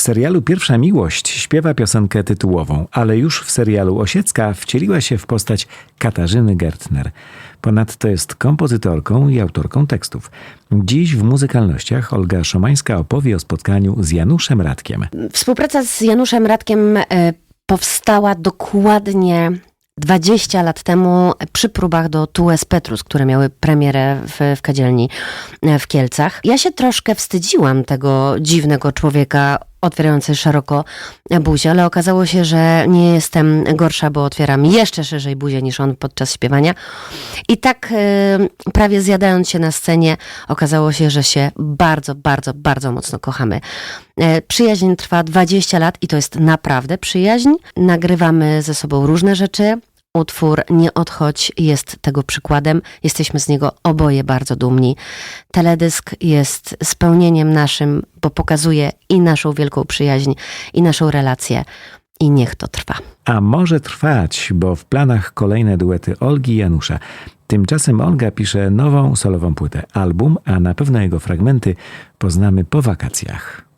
W serialu Pierwsza Miłość śpiewa piosenkę tytułową, ale już w serialu Osiecka wcieliła się w postać Katarzyny Gertner. Ponadto jest kompozytorką i autorką tekstów. Dziś w muzykalnościach Olga Szomańska opowie o spotkaniu z Januszem Radkiem. Współpraca z Januszem Radkiem e, powstała dokładnie 20 lat temu przy próbach do Tues Petrus, które miały premierę w, w kadzielni e, w Kielcach. Ja się troszkę wstydziłam tego dziwnego człowieka otwierający szeroko buzię, ale okazało się, że nie jestem gorsza, bo otwieram jeszcze szerzej buzię niż on podczas śpiewania. I tak e, prawie zjadając się na scenie, okazało się, że się bardzo, bardzo, bardzo mocno kochamy. E, Przyjaźń trwa 20 lat i to jest naprawdę przyjaźń. Nagrywamy ze sobą różne rzeczy. Utwór Nie odchodź jest tego przykładem. Jesteśmy z niego oboje bardzo dumni. Teledysk jest spełnieniem naszym, bo pokazuje i naszą wielką przyjaźń, i naszą relację. I niech to trwa. A może trwać, bo w planach kolejne duety Olgi i Janusza. Tymczasem Olga pisze nową solową płytę, album, a na pewno jego fragmenty poznamy po wakacjach.